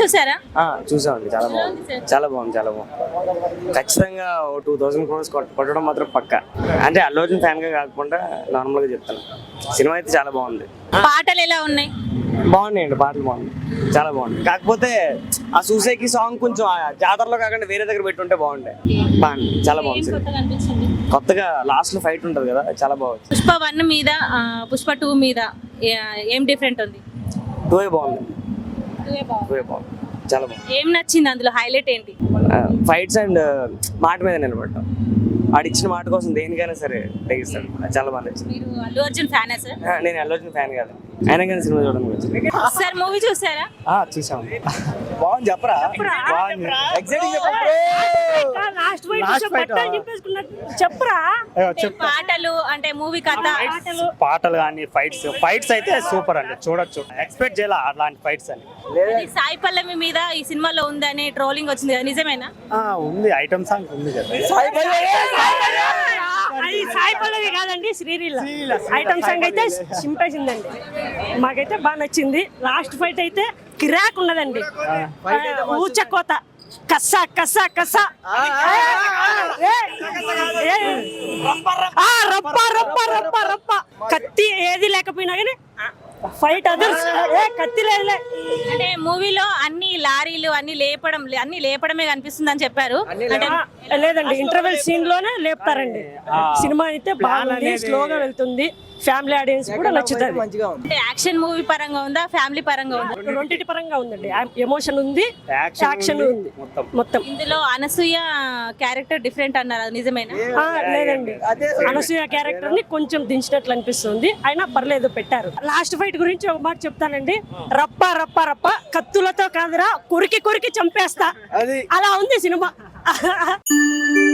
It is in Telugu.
చూసారా? ఆ, చూసామండి. చాలా బాగుంది. చాలా బాగుంది చాలా బాగుంది. ఖచ్చితంగా ఓ టూ థౌసండ్ క్రోర్స్ కొట్టడం మాత్రం పక్క. అంటే అల్లు అర్జున్ ఫ్యాన్గా కాకుండా నార్మల్గా చెప్తాను. సినిమా అయితే చాలా బాగుంది. పాటలు ఎలా ఉన్నాయి? బాగున్నాయండి పాటలు బాగుంది చాలా బాగుంది కాకపోతే ఆ సూసైకి సాంగ్ కొంచెం జాతరలో కాకుండా వేరే దగ్గర పెట్టుంటే బాగుండే. బాగుంది. చాలా బాగుంది. కొత్తగా లాస్ట్లో ఫైట్ ఉంటది కదా చాలా బాగుంది. పుష్ప వన్ మీద పుష్ప టూ మీద ఏం డిఫరెంట్ ఉంది? టూ బాగుంది. బాగుంది చాలా బాగుంది. ఏం నచ్చింది అందులో? హైలైట్ ఏంటి? ఫైట్స్ అండ్ మాట మీద నిలబడ్డాం ఆడిచ్చిన మాట కోసం దేనికైనా సరే తెగిస్తాడు. అది చాలా బాగా నచ్చింది. మీరు అల్లు అర్జున్ ఫ్యానా సార్? నేను అల్లు అర్జున్ ఫ్యాన్ కాదు. అయినా కానీ సినిమా చూడడానికి వచ్చింది సార్ మూవీ చూసారా? చూసాం. బాగుంది చెప్పరా? బాగుంది. ఎగ్జైటింగ్ లాస్ట్ ఫైట్ చెప్పరా? పాటలు అంటే మూవీ కథ. పాటలు. కానీ ఫైట్స్ ఫైట్స్ అయితే సూపర్ అండి చూడొచ్చు. ఎక్స్పెక్ట్ చేయాలి అలాంటి ఫైట్స్ అని? సాయి పల్లవి మీద ఈ సినిమాలో ఉందని ట్రోలింగ్ వచ్చింది కదా నిజమేనా? ఆ, ఉంది ఐటమ్ సాంగ్ ఉంది కదా. అది సాయి పల్లవి కాదండి శ్రీలీల. ఐటమ్ సాంగ్ అయితే సింపేసిందండి మాకైతే బాగా నచ్చింది. లాస్ట్ ఫైట్ అయితే కిరాక్ ఉన్నదండి. ఊచ కోత కస్స కస్స కస్స రప్ప రప్ప రప్ప రప్ప కత్తి ఏది లేకపోయినా కానీ ఫైట్ అదర్స్ ఏ కత్తి లేదులే. అంటే మూవీలో అన్ని లారీలు అన్ని లేపడం అన్ని లేపడమే కనిపిస్తుంది అని చెప్పారు అంటే లేదండి ఇంటర్వెల్ సీన్లోనే లేపుతారండి. సినిమా అయితే బాగుంది స్లోగా వెళ్తుంది ఫ్యామిలీ ఆడియన్స్ కూడా నచ్చుతుంది. అంటే యాక్షన్ మూవీ పరంగా ఉందా ఫ్యామిలీ పరంగా ఉందా? రెండింటి పరంగా ఉందండి. ఎమోషన్ ఉంది యాక్షన్ ఉంది, ఉంది. మొత్తం. ఇందులో అనసూయ క్యారెక్టర్ డిఫరెంట్ అన్నారు అది నిజమేనా? ఆ, లేదండి. అనసూయ క్యారెక్టర్ని కొంచెం దించినట్లు అనిపిస్తుంది. అయినా పర్లేదు పెట్టారు. లాస్ట్ ఫైట్ గురించి ఒక మాట చెప్తానండి. రప్ప రప్ప రప్ప కత్తులతో కాదురా కొరికి కొరికి చంపేస్తా. అలా ఉంది సినిమా.